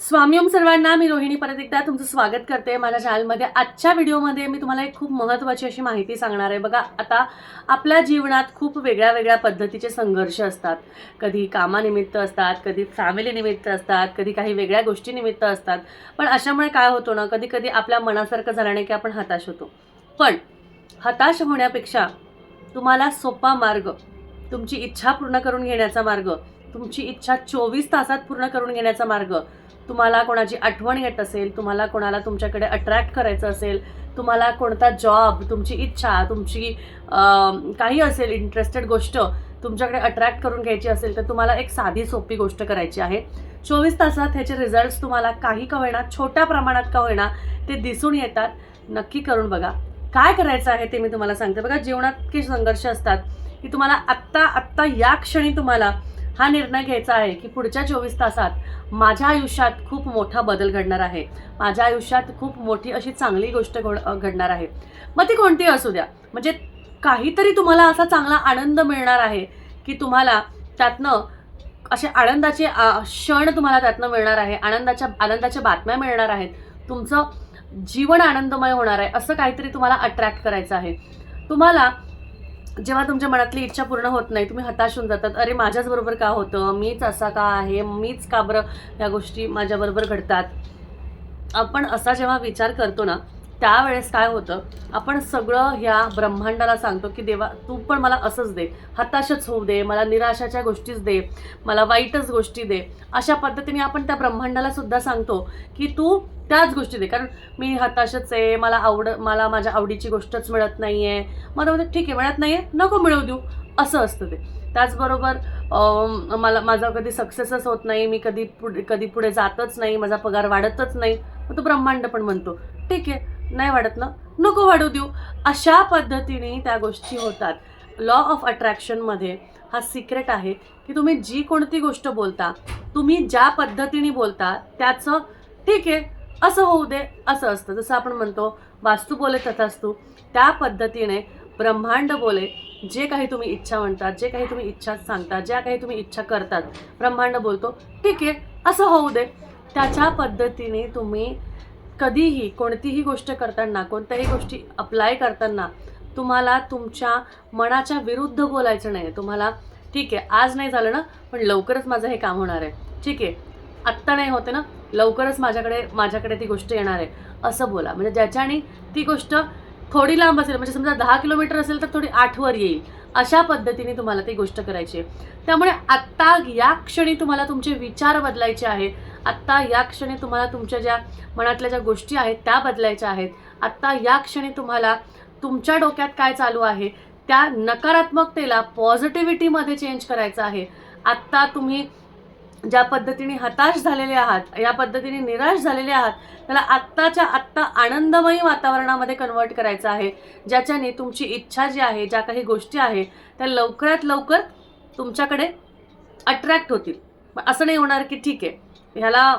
स्वामी ओम सर्वांना मी रोहिणी परत एकदा तुमचं स्वागत करते. माझ्या चॅनलमध्ये आजच्या व्हिडिओमध्ये मी तुम्हाला एक खूप महत्त्वाची अशी माहिती सांगणार आहे. बघा आता आपल्या जीवनात खूप वेगळ्या वेगळ्या पद्धतीचे संघर्ष असतात. कधी कामानिमित्त असतात कधी फॅमिली निमित्त असतात कधी काही वेगळ्या गोष्टी निमित्त असतात. पण अशामुळे काय होतं ना कधी कधी आपल्या मनासारखं झालं नाही की आपण हताश होतो. पण हताश होण्यापेक्षा तुम्हाला सोपा मार्ग तुमची इच्छा पूर्ण करून घेण्याचा मार्ग तुमची इच्छा चोवीस तासात पूर्ण करून घेण्याचा मार्ग तुम्हाला कोणाची आठवण येत असेल तुम्हाला कोणाला तुमच्याकडे अट्रॅक्ट करायचं असेल तुम्हाला कोणता जॉब तुमची इच्छा तुमची काही असेल इंटरेस्टेड गोष्ट तुमच्याकडे अट्रॅक्ट करून घ्यायची असेल तर तुम्हाला एक साधी सोपी गोष्ट करायची आहे. चोवीस तासात ह्याचे रिझल्ट्स तुम्हाला काही का होईना छोट्या प्रमाणात का होईना ते दिसून येतात. नक्की करून बघा. काय करायचं आहे ते मी तुम्हाला सांगते. बघा जीवनात इतके संघर्ष असतात की तुम्हाला आत्ता आत्ता या क्षणी तुम्हाला हा निर्णय घ्यायचा आहे की पुढच्या चोवीस तासात माझ्या आयुष्यात खूप मोठा बदल घडणार आहे. माझ्या आयुष्यात खूप मोठी अशी चांगली गोष्ट घड घडणार आहे. मग ती कोणती असू द्या. म्हणजे काहीतरी तुम्हाला असा चांगला आनंद मिळणार आहे की तुम्हाला त्यातनं असे आनंदाचे आ, क्षण तुम्हाला त्यातनं मिळणार आहे. आनंदाच्या आनंदाच्या बातम्या मिळणार आहेत. तुमचं जीवन आनंदमय होणार आहे. असं काहीतरी तुम्हाला अट्रॅक्ट करायचं आहे. तुम्हाला जेव्हा तुमच्या मनातली इच्छा पूर्ण होत नाही तुम्ही हताश होऊन जातात. अरे माझ्याच बरोबर का होतं? मीच असा का आहे? मीच का बरं? ह्या गोष्टी माझ्याबरोबर घडतात. आपण असा जेव्हा विचार करतो ना त्यावेळेस काय होतं आपण सगळं ह्या ब्रह्मांडाला सांगतो की देवा तू पण मला असंच दे हताशच होऊ दे मला निराशाच्या गोष्टीच दे मला वाईटच गोष्टी दे. अशा पद्धतीने आपण त्या ब्रह्मांडाला सुद्धा सांगतो की तू त्याच गोष्टी दे. कारण मी हताशच आहे मला आवड मला माझ्या आवडीची गोष्टच मिळत नाही आहे मला म्हणजे म्हणते, ठीक आहे मिळत नाही आहे नको मिळवू देऊ. असं असतं ते. त्याचबरोबर मला माझा कधी सक्सेसच होत नाही मी कधी पुढे कधी पुढे जातच नाही माझा पगार वाढतच नाही. मग तो ब्रह्मांड पण म्हणतो ठीक आहे नाही वाढत ना? नको वाढू देऊ. अशा पद्धतीने त्या गोष्टी होतात. लॉ ऑफ अट्रॅक्शनमध्ये हा सिक्रेट आहे की तुम्ही जी कोणती गोष्ट बोलता तुम्ही ज्या पद्धतीने बोलता त्याचं ठीक आहे असं होऊ दे असं असतं. जसं आपण म्हणतो वास्तू बोले तथास्तू. त्या पद्धतीने ब्रह्मांड बोले जे काही तुम्ही इच्छा म्हणतात जे काही तुम्ही इच्छा सांगता ज्या काही तुम्ही इच्छा करतात ब्रह्मांड बोलतो ठीक आहे असं होऊ दे. त्याच्या पद्धतीने तुम्ही कधीही कोणतीही गोष्ट करताना कोणत्याही गोष्टी अप्लाय करताना तुम्हाला तुमच्या मनाच्या विरुद्ध बोलायचं नाही तुम्हाला ठीक आहे आज नाही झालं ना पण लवकरच माझं हे काम होणार आहे. ठीक आहे आत्ता नाही होते ना लवकरच माझ्याकडे माझ्याकडे ती गोष्ट येणार आहे. असं बोला. म्हणजे ज्याच्याने ती गोष्ट थोडी लांब असेल म्हणजे समजा दहा किलोमीटर असेल तर थोडी आठवर येईल. अशा पद्धतीने तुम्हाला ती गोष्ट करायची आहे. त्यामुळे आत्ता या क्षणी तुम्हाला तुमचे विचार बदलायचे आहे. आत्ता या क्षणी तुम्हाला तुमच्या ज्या मनातल्या ज्या गोष्टी आहेत त्या बदलायच्या आहेत. आत्ता या क्षणी तुम्हाला तुमच्या डोक्यात काय चालू आहे त्या नकारात्मकतेला पॉझिटिव्हिटीमध्ये चेंज करायचं आहे. आत्ता तुम्ही ज्या पद्धतीने हताश झालेले आहात या पद्धतीने निराश झालेले आहात त्याला आत्ताच्या आत्ता आनंदमयी वातावरणामध्ये कन्वर्ट करायचं आहे. ज्याच्याने तुमची इच्छा जी आहे ज्या काही गोष्टी आहे त्या लवकरात लवकर तुमच्याकडे अट्रॅक्ट होतील. असं नाही होणार की ठीक आहे. ह्याला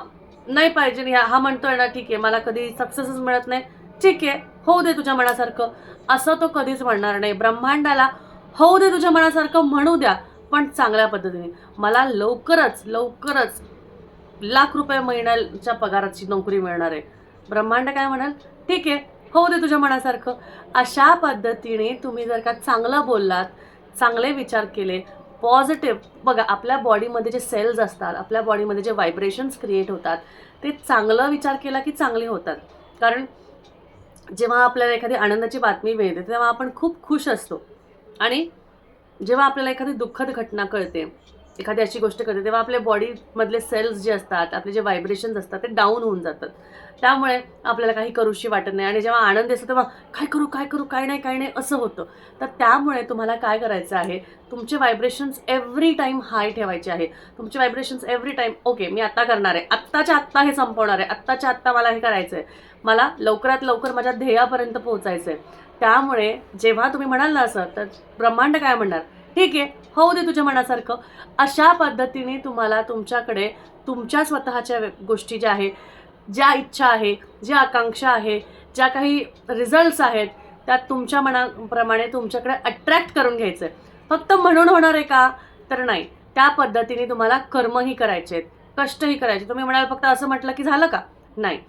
नाही पाहिजे ह्या हा म्हणतोय ना ठीक आहे मला कधी सक्सेसच मिळत नाही. ठीक आहे होऊ दे तुझ्या मनासारखं. असं तो कधीच म्हणणार नाही. ब्रह्मांडाला होऊ दे तुझ्या मनासारखं म्हणू द्या पण चांगल्या पद्धतीने. मला लवकरच लवकरच लाख रुपये महिन्याच्या पगाराची नोकरी मिळणार आहे. ब्रह्मांड काय म्हणाल? ठीक आहे होऊ दे तुझ्या मनासारखं. अशा पद्धतीने तुम्ही जर का चांगलं बोललात चांगले विचार केले पॉझिटिव्ह बघा आपल्या बॉडीमध्ये जे सेल्स असतात आपल्या बॉडीमध्ये जे व्हायब्रेशन्स क्रिएट होतात ते चांगलं विचार केला की चांगले होतात. कारण जेव्हा आपल्याला एखादी आनंदाची बातमी मिळते तेव्हा आपण खूप खुश असतो. आणि जेव्हा आपल्याला एखादी दुःखद घटना कळते एखादी अशी गोष्ट करते तेव्हा आपल्या बॉडीमधले सेल्स जे असतात आपले जे व्हायब्रेशन्स असतात ते डाऊन होऊन जातात. त्यामुळे आपल्याला काही करूशी वाटत नाही. आणि जेव्हा आनंद असतो तेव्हा काय करू काय करू काय नाही काय नाही असं होतं. तर त्यामुळे तुम्हाला काय करायचं आहे? तुमचे व्हायब्रेशन्स एव्हरी टाईम हाय ठेवायचे आहे तुमचे व्हायब्रेशन्स एव्हरी टाईम ओके मी आत्ता करणार आहे. आत्ताच्या आत्ता हे संपवणार आहे. आत्ताच्या आत्ता मला हे करायचं आहे. मला लवकरात लवकर माझ्या ध्येयापर्यंत पोहोचायचं आहे. त्यामुळे जेव्हा तुम्ही म्हणाल ना असं तर ब्रह्मांड काय म्हणणार? ठीक आहे. होऊ दे तुझ्या मनासारखं. अशा पद्धतीने तुम्हाला तुमच्याकडे तुमच्या स्वतःच्या गोष्टी ज्या आहे ज्या इच्छा आहे ज्या आकांक्षा आहे ज्या काही रिझल्ट्स आहेत त्यात तुमच्या मनाप्रमाणे तुमच्याकडे अट्रॅक्ट करून घ्यायचं. आहे फक्त म्हणून होणार आहे का? तर नाही. त्या पद्धतीने तुम्हाला कर्मही करायचे आहेत कष्टही करायचे तुम्ही म्हणाल फक्त असं म्हटलं की झालं का? नाही.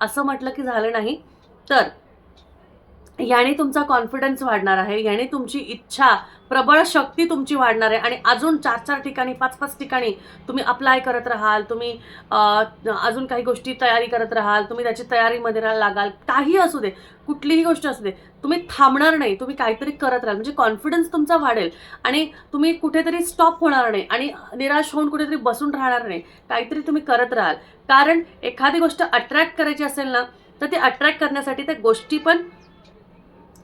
असं म्हटलं की झालं नाही तर याने तुमचा कॉन्फिडन्स वाढणार आहे याने तुमची इच्छा प्रबळ शक्ती तुमची वाढणार आहे आणि अजून चार चार ठिकाणी पाच पाच ठिकाणी तुम्ही अप्लाय करत राहाल तुम्ही अजून काही गोष्टी तयारी करत राहाल तुम्ही त्याची तयारीमध्ये राहाल लागाल काही असू दे कुठलीही गोष्ट असू दे तुम्ही थांबणार नाही तुम्ही काहीतरी करत राहाल म्हणजे कॉन्फिडन्स तुमचा वाढेल आणि तुम्ही कुठेतरी स्टॉप होणार नाही आणि निराश होऊन कुठेतरी बसून राहणार नाही काहीतरी तुम्ही करत राहाल. कारण एखादी गोष्ट अट्रॅक्ट करायची असेल ना तर ती अट्रॅक्ट करण्यासाठी त्या गोष्टी पण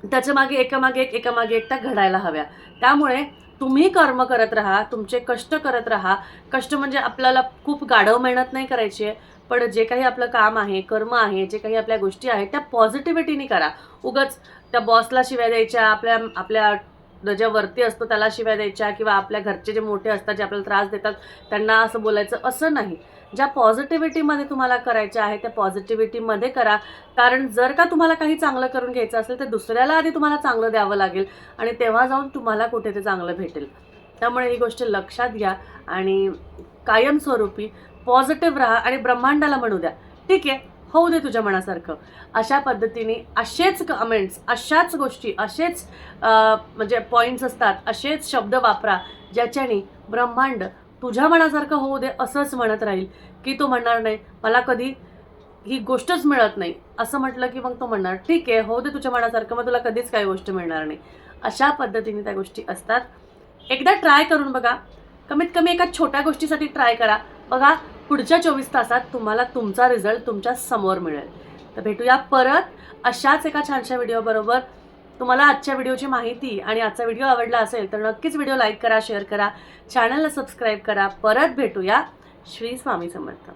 त्याच्यामागे एकामागे एक एकामागे एक त्या घडायला हव्या. त्यामुळे तुम्ही कर्म करत राहा तुमचे कष्ट करत राहा. कष्ट म्हणजे आपल्याला खूप गाढव मेहनत नाही करायची आहे पण जे काही आपलं काम आहे कर्म आहे जे काही आपल्या गोष्टी आहेत त्या पॉझिटिव्हिटीने करा. उगाच त्या बॉसला शिव्या द्यायच्या आपल्या आपल्या ज्या वरती असतो त्याला शिव्या द्यायच्या किंवा आपल्या घरचे जे मोठे असतात जे आपल्याला त्रास देतात त्यांना असं बोलायचं असं नाही. ज्या पॉझिटिव्हिटीमध्ये तुम्हाला करायच्या आहे त्या पॉझिटिव्हिटीमध्ये करा. कारण जर का तुम्हाला काही चांगलं करून घ्यायचं असेल तर दुसऱ्याला आधी तुम्हाला चांगलं द्यावं लागेल आणि तेव्हा जाऊन तुम्हाला कुठे ते चांगलं भेटेल. त्यामुळे ही गोष्ट लक्षात घ्या आणि कायमस्वरूपी पॉझिटिव्ह राहा आणि ब्रह्मांडाला म्हणू द्या. ठीक आहे? होऊ दे तुझ्या मनासारखं. अशा पद्धतीने असेच कमेंट्स अशाच गोष्टी असेच म्हणजे पॉईंट्स असतात असेच शब्द वापरा ज्याच्याने ब्रह्मांड तुझ्या मनासारखं होऊ दे असंच म्हणत राहील की तो म्हणणार नाही मला कधी ही गोष्टच मिळत नाही. असं म्हटलं की मग तो म्हणणार ठीक आहे हो दे तुझ्या मनासारखं मग तुला कधीच काही गोष्ट मिळणार नाही. अशा पद्धतीने त्या गोष्टी असतात. एकदा ट्राय करून बघा. कमीत कमी एका छोट्या गोष्टीसाठी ट्राय करा. बघा पुढच्या चोवीस तासात तुम्हाला तुमचा रिझल्ट तुमच्यासमोर मिळेल. तर भेटूया परत अशाच एका छानशा व्हिडिओबरोबर. तुम्हाला आजच्या व्हिडिओची माहिती आणि आजचा व्हिडिओ आवडला असेल तर नक्कीच व्हिडिओ लाईक करा शेअर करा चॅनलला सबस्क्राईब करा. परत भेटूया. श्री स्वामी समर्थ.